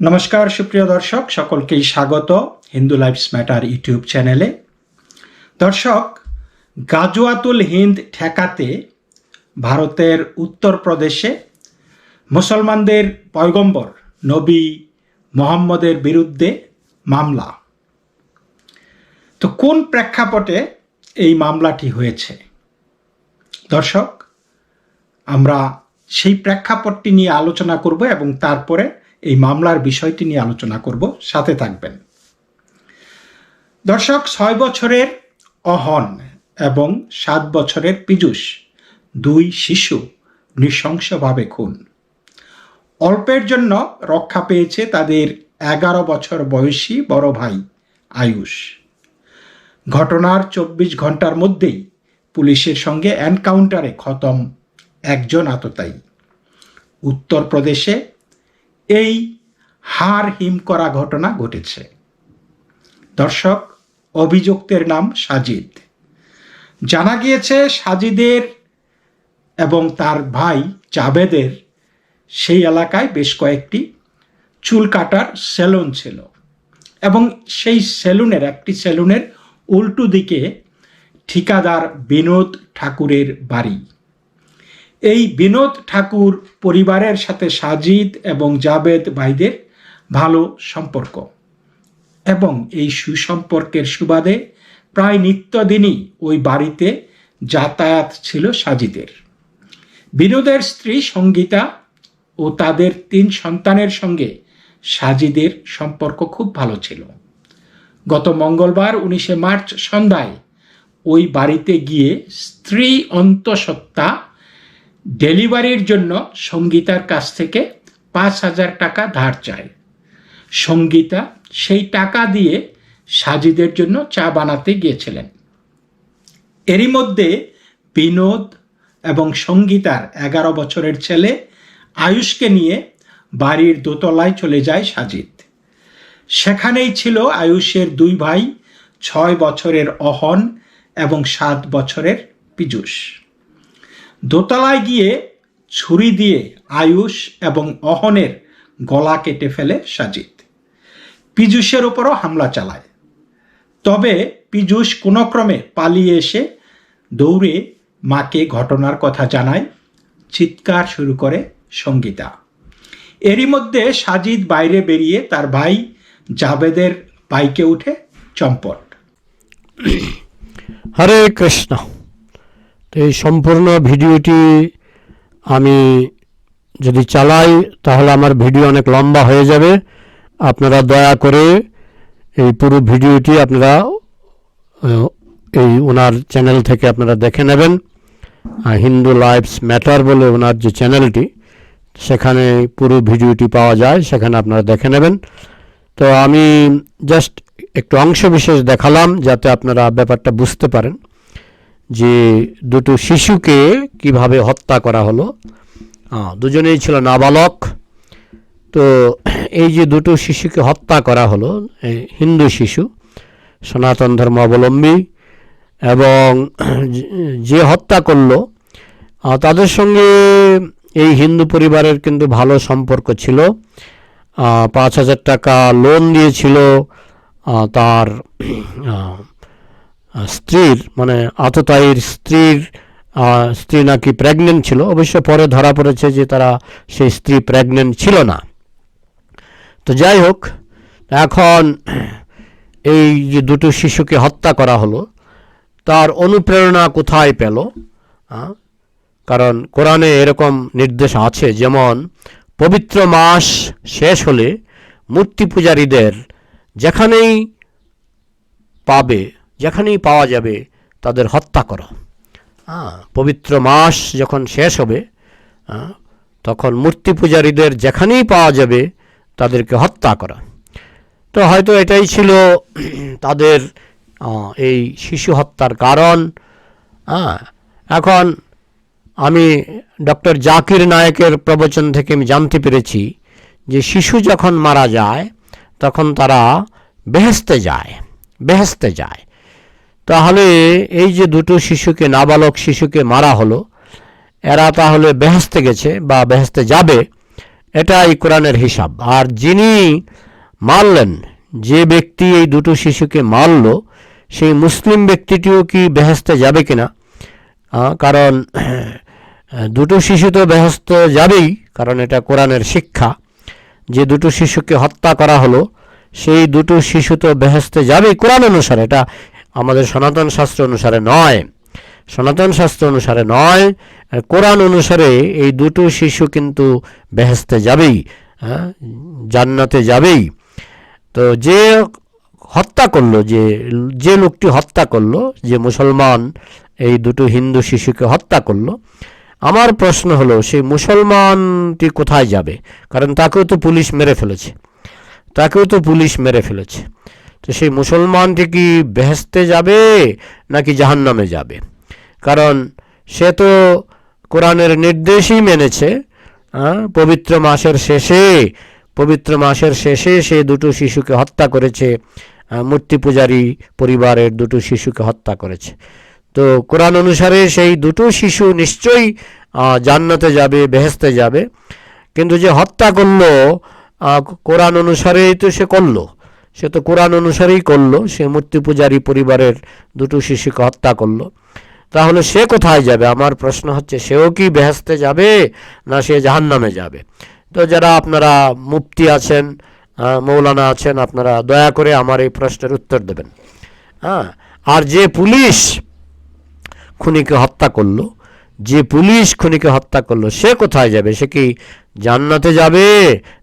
নমস্কার, সুপ্রিয় দর্শক, সকলকেই স্বাগত হিন্দু লাইফস ম্যাটার ইউটিউব চ্যানেলে। দর্শক গাজওয়াতুল হিন্দ ঠেকাতে ভারতের উত্তরপ্রদেশে মুসলমানদের পয়গম্বর নবী মোহাম্মদের বিরুদ্ধে মামলা। তো কোন প্রেক্ষাপটে এই মামলাটি হয়েছে? দর্শক, আমরা সেই প্রেক্ষাপটটি নিয়ে আলোচনা করব এবং তারপরে মামলার বিষয়টি নিয়ে আলোচনা করব। সাথে থাকবেন। দর্শক, ছয় বছরের অহন এবং সাত বছরের পীযুষ, দুই শিশু নৃশংসভাবে খুন। অল্পের জন্য রক্ষা পেয়েছে তাদের এগারো বছর বয়সী বড় ভাই আয়ুষ। ঘটনার চব্বিশ ঘণ্টার মধ্যেই পুলিশের সঙ্গে এনকাউন্টারে খতম একজন আততায়ী। উত্তরপ্রদেশে এই হার হিম করা ঘটনা ঘটেছে। দর্শক, অভিযুক্তের নাম সাজিদ। জানা গিয়েছে সাজিদের এবং তার ভাই জাবেদের সেই এলাকায় বেশ কয়েকটি চুল কাটার সেলুন ছিল এবং সেই সেলুনের একটি সেলুনের উল্টো দিকে ঠিকাদার বিনোদ ঠাকুরের বাড়ি। এই বিনোদ ঠাকুর পরিবারের সাথে সাজিদ এবং জাবেদ ভাইদের ভালো সম্পর্ক এবং এই সুসম্পর্কের সুবাদে প্রায় নিত্যদিনই ওই বাড়িতে যাতায়াত ছিল সাজিদের। বিনোদের স্ত্রী সঙ্গীতা ও তাদের তিন সন্তানের সঙ্গে সাজিদের সম্পর্ক খুব ভালো ছিল। গত মঙ্গলবার উনিশে মার্চ সন্ধ্যায় ওই বাড়িতে গিয়ে স্ত্রী অন্তঃসত্ত্বা ডেলিভারির জন্য সঙ্গীতার কাছ থেকে পাঁচ হাজার টাকা ধার চায় সঙ্গীতা সেই টাকা দিয়ে সাজিদের জন্য চা বানাতে গিয়েছিলেন। এরই মধ্যে বিনোদ এবং সঙ্গীতার এগারো বছরের ছেলে আয়ুষকে নিয়ে বাড়ির দোতলায় চলে যায় সাজিদ। সেখানেই ছিল আয়ুষের দুই ভাই, ছয় বছরের অহন এবং সাত বছরের পীযুষ। দোতলায় গিয়ে ছুরি দিয়ে আয়ুষ এবং অহনের গলা কেটে ফেলে সাজিদ। পীযুষের ওপরও হামলা চালায়। তবে পীযুষ কোনো ক্রমে পালিয়ে এসে দৌড়ে মাকে ঘটনার কথা জানায়, চিৎকার শুরু করে সঙ্গীতা। এরই মধ্যে সাজিদ বাইরে বেরিয়ে তার ভাই জাবেদের বাইকে উঠে চম্পট। হরে কৃষ্ণ। তো এই সম্পূর্ণ ভিডিওটি আমি যদি চালাই, তাহলে আমার ভিডিও অনেক লম্বা হয়ে যাবে। আপনারা দয়া করে এই পুরো ভিডিওটি আপনারা এই ওনার চ্যানেল থেকে আপনারা দেখে নেবেন। হিন্দু লাইফস ম্যাটার বলে ওনার যে চ্যানেলটি, সেখানে পুরো ভিডিওটি পাওয়া যায়, সেখানে আপনারা দেখে নেবেন। তো আমি জাস্ট একটু অংশ বিশেষ দেখালাম, যাতে আপনারা ব্যাপারটা বুঝতে পারেন। যে দুটো শিশুকে কীভাবে হত্যা করা হলো। দুজনেই ছিল নাবালক। তো এই যে দুটো শিশুকে হত্যা করা হলো হিন্দু শিশু, সনাতন ধর্ম অবলম্বী এবং যে হত্যা করল তাদের সঙ্গে এই হিন্দু পরিবারের কিন্তু ভালো সম্পর্ক ছিল। পাঁচ হাজার টাকা লোন দিয়েছিল তার স্ত্রীর মানে আততায়ীর স্ত্রীর স্ত্রী নাকি প্রেগনেন্ট ছিল, অবশ্য পরে ধরা পড়েছে যে তারা সেই স্ত্রী প্রেগনেন্ট ছিল না তো যাই হোক, এখন এই যে দুটো শিশুকে হত্যা করা হলো, তার অনুপ্রেরণা কোথায় পেল? কারণ কোরআনে এরকম নির্দেশ আছে, যেমন পবিত্র মাস শেষ হলে মূর্তি পূজারীদের যেখানেই পাবে যেখানেই পাওয়া যাবে তাদের হত্যা করো। হ্যাঁ পবিত্র মাস যখন শেষ হবে হ্যাঁ, তখন মূর্তি পূজারীদের যেখানেই পাওয়া যাবে তাদেরকে হত্যা করা। তো হয়তো এটাই ছিল তাদের এই শিশু হত্যার কারণ। হ্যাঁ এখন আমি ডক্টর জাকির নায়কের প্রবচন থেকে আমি জানতে পেরেছি যে শিশু যখন মারা যায় তখন তারা বেহেস্তে যায় বেহেস্তে যায়। তাহলে এই যে দুটো শিশুকে, নাবালক শিশুকে মারা হলো, এরা তাহলে বেহেস্তে গেছে বা বেহেস্তে যাবে, এটাই কোরআনের হিসাব। আর যিনি মারলেন, যে ব্যক্তি এই দুটো শিশুকে মারল, সেই মুসলিম ব্যক্তিটিও কি বেহেস্তে যাবে কিনা? কারণ দুটো শিশু তো বেহেস্ত যাবেই, কারণ এটা কোরআনের শিক্ষা। যে দুটো শিশুকে হত্যা করা হলো, সেই দুটো শিশু তো বেহেস্তে যাবেই কোরআন অনুসারে। এটা আমাদের সনাতন শাস্ত্র অনুসারে নয়। সনাতন শাস্ত্র অনুসারে নয় কোরআন অনুসারে এই দুটো শিশু কিন্তু বেহেস্তে যাবেই হ্যাঁ? জান্নাতে যাবেই। তো যে হত্যা করল, যে যে লোকটি হত্যা করল, যে মুসলমান এই দুটো হিন্দু শিশুকে হত্যা করল, আমার প্রশ্ন হলো সেই মুসলমানটি কোথায় যাবে? কারণ তাকেও তো পুলিশ মেরে ফেলেছে। তাকেও তো পুলিশ মেরে ফেলেছে। তো সেই মুসলমানটি কি বেহেস্তে যাবে নাকি জাহান্নামে যাবে? কারণ সে তো কোরআনের নির্দেশই মেনেছে পবিত্র মাসের শেষে, পবিত্র মাসের শেষে সে দুটো শিশুকে হত্যা করেছে মূর্তি পূজারী পরিবারের দুটো শিশুকে হত্যা করেছে। তো কোরআন অনুসারে সেই দুটো শিশু নিশ্চয়ই জান্নাতে যাবে বেহেস্তে যাবে। কিন্তু যে হত্যা করল কোরআন অনুসারেই তো সে করল। সে তো কোরআন অনুসারেই করল, সে মূর্তি পূজারী পরিবারের দুটো শিশুকে হত্যা করল। তাহলে সে কোথায় যাবে? আমার প্রশ্ন হচ্ছে, সেও কি বেহেস্তে যাবে না সে জাহান্নামে যাবে? তো যারা আপনারা মুফতি আছেন মৌলানা আছেন, আপনারা দয়া করে আমার এই প্রশ্নের উত্তর দেবেন। হ্যাঁ আর যে পুলিশ খুনিকে হত্যা করল, যে পুলিশ খুনিকে হত্যা করল, সে কোথায় যাবে? সে কি জান্নাতে যাবে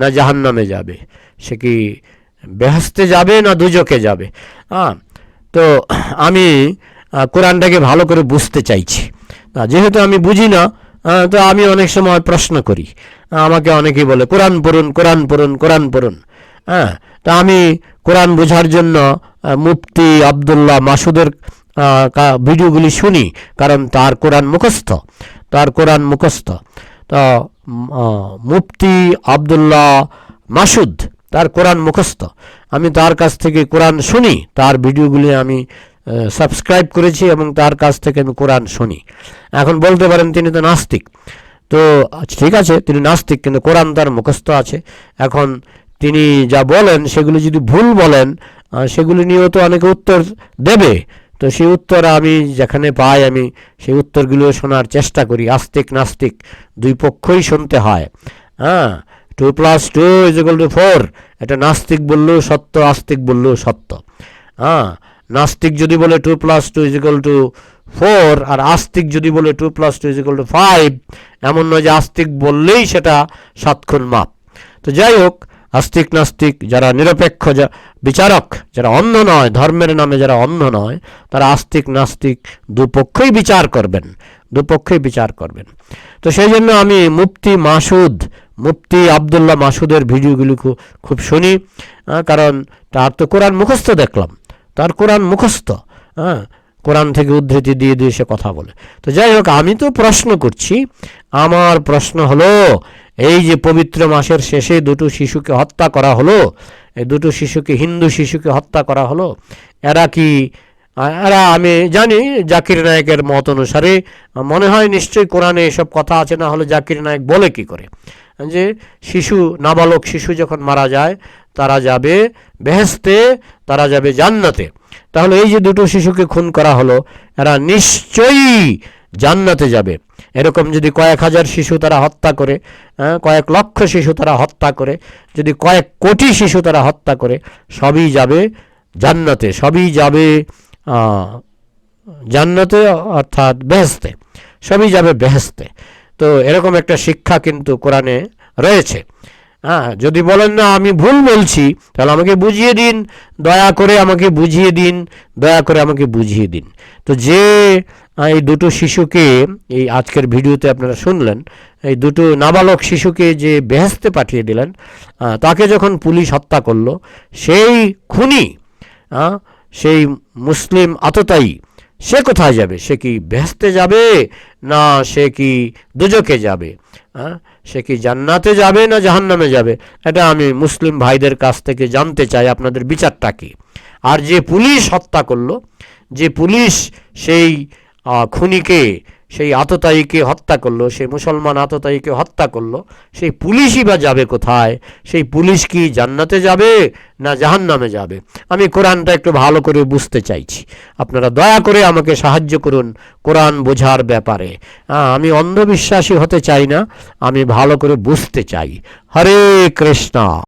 না জাহান্নামে যাবে? সে কি বেহেস্তে যাবে না দুজকে যাবে? হ্যাঁ তো আমি কোরআনটাকে ভালো করে বুঝতে চাইছি। যেহেতু আমি বুঝি না তো আমি অনেক সময় প্রশ্ন করি। আমাকে অনেকেই বলে, কোরআন পড়ুন কোরআন পড়ুন কোরআন পড়ুন। হ্যাঁ তা আমি কোরআন বোঝার জন্য মুফতি আবদুল্লাহ মাসুদের ভিডিওগুলি শুনি, কারণ তার কোরআন মুখস্থ, তার কোরআন মুখস্থ। তো মুফতি আবদুল্লাহ মাসুদ তার কোরআন মুখস্থ। আমি তার কাছ থেকে কোরআন শুনি, তার ভিডিওগুলি আমি সাবস্ক্রাইব করেছি এবং তার কাছ থেকে আমি কোরআন শুনি। এখন বলতে পারেন তিনি তো নাস্তিক। তো ঠিক আছে, তিনি নাস্তিক, কিন্তু কোরআন তার মুখস্থ আছে। এখন তিনি যা বলেন, সেগুলি যদি ভুল বলেন সেগুলি নিয়েও তো অনেকে উত্তর দেবে। তো সেই উত্তর আমি যেখানে পাই, আমি সেই উত্তরগুলো শোনার চেষ্টা করি। আস্তিক, নাস্তিক দুই পক্ষই শুনতে হয়। হ্যাঁ two plus two is equal to four এটা নাস্তিক বললেও সত্য, আস্তিক বললেও সত্য। হ্যাঁ নাস্তিক যদি বলে two plus two is equal to four আর আস্তিক যদি বলে two plus two is equal to five এমন নয় যে আস্তিক বললেই সেটা সাতক্ষণ মাপ। তো যাই হোক, আস্তিক নাস্তিক যারা নিরপেক্ষ বিচারক, যারা অন্ধ নয়, ধর্মের নামে যারা অন্ধ নয়, তারা আস্তিক নাস্তিক দুপক্ষই বিচার করবেন, দুপক্ষই বিচার করবেন। তো সেই জন্য আমি মুফতি মাসুদ মুফতি আবদুল্লাহ মাসুদের ভিডিওগুলি খুব শুনি কারণ তার তো কোরআন মুখস্থ দেখলাম। তার কোরআন মুখস্থ হ্যাঁ কোরআন থেকে উদ্ধৃতি দিয়ে দিয়ে সে কথা বলে। তো যাই হোক, আমি তো প্রশ্ন করছি, আমার প্রশ্ন হলো, এই যে পবিত্র মাসের শেষে দুটো শিশুকে হত্যা করা হলো, এই দুটো শিশুকে, হিন্দু শিশুকে হত্যা করা হলো, এরা কি এরা আমি জানি জাকির নায়কের মত অনুসারে, মনে হয় নিশ্চয়ই কোরআনে এসব কথা আছে, না হলে জাকির নায়ক বলে কি করে? যে শিশু নাবালক শিশু যখন মারা যায় তারা যাবে বেহেস্তে তারা যাবে জান্নাতে। তাহলে এই যে দুটো শিশুকে খুন করা হলো এরা নিশ্চয়ই জান্নাতে যাবে। এরকম যদি কয়েক হাজার শিশু তারা হত্যা করে হ্যাঁ, কয়েক লক্ষ শিশু তারা হত্যা করে যদি কয়েক কোটি শিশু তারা হত্যা করে সবই যাবে জান্নাতে সবই যাবে জান্নাতে অর্থাৎ বেহেস্তে সবই যাবে বেহেস্তে তো এরকম একটা শিক্ষা কিন্তু কোরআনে রয়েছে। হ্যাঁ যদি বলেন না আমি ভুল বলছি, তাহলে আমাকে বুঝিয়ে দিন, দয়া করে আমাকে বুঝিয়ে দিন, দয়া করে আমাকে বুঝিয়ে দিন। তো যে এই দুটো শিশুকে এই আজকের ভিডিওতে আপনারা শুনলেন, এই দুটো নাবালক শিশুকে যে বেহেস্তে পাঠিয়ে দিলেন তাকে যখন পুলিশ হত্যা করল, সেই খুনি সেই মুসলিম আততায়ী, সে কোথায় যাবে? সে কি বেহেস্তে যাবে? না, সে কি দুজকে যাবে? হ্যাঁ সে কি জান্নাতে যাবে না জাহান্নামে যাবে? এটা আমি মুসলিম ভাইদের কাছ থেকে জানতে চাই, আপনাদের বিচারটা কি? আর যে পুলিশ হত্যা করল, যে পুলিশ সেই খুনিকে, সেই আততায়ীকে হত্যা করল, সেই মুসলমান আততায়ীকে হত্যা করল, সেই পুলিশই বা যাবে কোথায়? সেই পুলিশ কি জান্নাতে যাবে না জাহান্নামে যাবে? আমি কোরআনটা একটু ভালো করে বুঝতে চাইছি। আপনারা দয়া করে আমাকে সাহায্য করুন কোরআন বোঝার ব্যাপারে। আমি অন্ধবিশ্বাসী হতে চাই না, আমি ভালো করে বুঝতে চাই। হরে কৃষ্ণা।